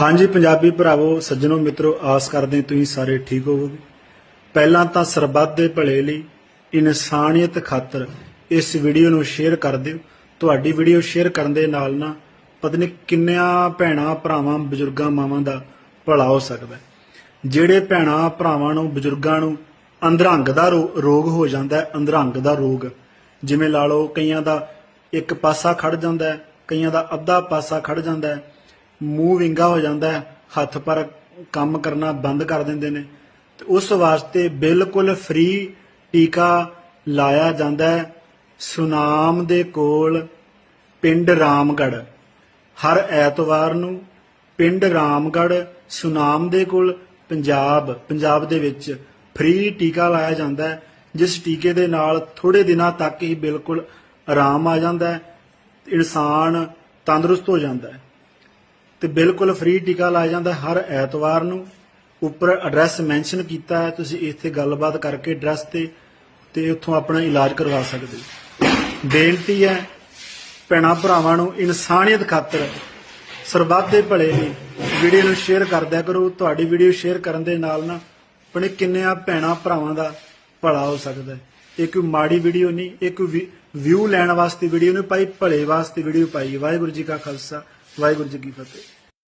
ਹਾਂਜੀ ਪੰਜਾਬੀ ਭਰਾਵੋ, ਸੱਜਣੋ ਮਿੱਤਰੋ, ਆਸ ਕਰਦੇ ਤੁਸੀਂ ਸਾਰੇ ਠੀਕ ਹੋਵੋਗੇ। ਪਹਿਲਾਂ ਤਾਂ ਸਰਬੱਤ ਦੇ ਭਲੇ ਲਈ ਇਨਸਾਨੀਅਤ ਖਾਤਰ ਇਸ ਵੀਡੀਓ ਨੂੰ ਸ਼ੇਅਰ ਕਰ ਦਿਓ। ਤੁਹਾਡੀ ਵੀਡੀਓ ਸ਼ੇਅਰ ਕਰਨ ਦੇ ਨਾਲ ਨਾ ਪਤਾ ਨਹੀਂ ਕਿੰਨਿਆਂ ਭੈਣਾਂ, ਭਰਾਵਾਂ, ਬਜ਼ੁਰਗਾਂ, ਮਾਵਾਂ ਦਾ ਭਲਾ ਹੋ ਸਕਦਾ ਜਿਹੜੇ ਭੈਣਾਂ, ਭਰਾਵਾਂ ਨੂੰ, ਬਜ਼ੁਰਗਾਂ ਨੂੰ ਅੰਦਰੰਗ ਦਾ ਰੋ- ਰੋਗ ਹੋ ਜਾਂਦਾ ਹੈ, ਅੰਧਰੰਗ ਦਾ ਰੋਗ। ਜਿਵੇਂ ਲਾ ਲਓ ਕਈਆਂ ਦਾ ਇੱਕ ਪਾਸਾ ਖੜ ਜਾਂਦਾ ਹੈ, ਕਈਆਂ ਦਾ ਅੱਧਾ ਪਾਸਾ ਖੜ ਜਾਂਦਾ ਹੈ। ਮੂੰਹ ਵਿੰਗਾ ਹੋ ਜਾਂਦਾ ਹੈ, ਹੱਥ ਪਰ ਕੰਮ ਕਰਨਾ ਬੰਦ ਕਰ ਦਿੰਦੇ ਨੇ। ਤੇ ਉਸ ਵਾਸਤੇ ਬਿਲਕੁਲ ਫ੍ਰੀ ਟੀਕਾ ਲਾਇਆ ਜਾਂਦਾ ਹੈ। ਸੁਨਾਮ ਦੇ ਕੋਲ ਪਿੰਡ ਰਾਮਗੜ੍ਹ। ਹਰ ਐਤਵਾਰ ਨੂੰ ਪਿੰਡ ਰਾਮਗੜ੍ਹ, ਸੁਨਾਮ ਦੇ ਕੋਲ ਪੰਜਾਬ ਪੰਜਾਬ ਦੇ ਵਿੱਚ ਫ੍ਰੀ ਟੀਕਾ ਲਾਇਆ ਜਾਂਦਾ ਹੈ, ਜਿਸ ਟੀਕੇ ਦੇ ਨਾਲ ਥੋੜੇ ਦਿਨਾਂ ਤੱਕ ਹੀ ਬਿਲਕੁਲ ਆਰਾਮ ਆ ਜਾਂਦਾ ਹੈ, ਇਨਸਾਨ ਤੰਦਰੁਸਤ ਹੋ ਜਾਂਦਾ ਹੈ। ਤੇ ਬਿਲਕੁਲ ਫ੍ਰੀ ਟੀਕਾ ਲਾਇਆ ਜਾਂਦਾ ਹਰ ਐਤਵਾਰ ਨੂੰ। ਉੱਪਰ ਐਡਰੈਸ ਮੈਂਸ਼ਨ ਕੀਤਾ ਹੈ, ਤੁਸੀਂ ਇੱਥੇ ਗੱਲਬਾਤ ਕਰਕੇ ਐਡਰੈਸ ਤੇ ਤੇ ਉੱਥੋਂ ਆਪਣਾ ਇਲਾਜ ਕਰਵਾ ਸਕਦੇ ਹੋ। ਬੇਨਤੀ ਹੈ, ਭੈਣਾਂ ਭਰਾਵਾਂ ਨੂੰ ਇਨਸਾਨੀਅਤ ਖਾਤਰ ਸਰਬੱਤ ਦੇ ਭਲੇ ਲਈ ਵੀਡੀਓ ਨੂੰ ਸ਼ੇਅਰ ਕਰਦਿਆ ਕਰੋ। ਤੁਹਾਡੀ ਵੀਡੀਓ ਸ਼ੇਅਰ ਕਰਨ ਦੇ ਨਾਲ ਨਾ ਆਪਣੇ ਕਿੰਨਿਆਂ ਭੈਣਾਂ ਭਰਾਵਾਂ ਦਾ ਭਲਾ ਹੋ ਸਕਦਾ ਹੈ। ਇਹ ਕੋਈ ਮਾੜੀ ਵੀਡੀਓ ਨਹੀਂ ਇਹ ਕੋਈ ਵਿਊ ਲੈਣ ਵਾਸਤੇ ਵੀਡੀਓ ਨਹੀਂ ਪਾਈ ਭਲੇ ਵਾਸਤੇ ਵੀਡੀਓ ਪਾਈ। ਵਾਹਿਗੁਰੂ ਜੀ ਕਾ ਖਾਲਸਾ, ਵਾਹਿਗੁਰੂ ਜੀ ਕੀ ਫਤਿਹ।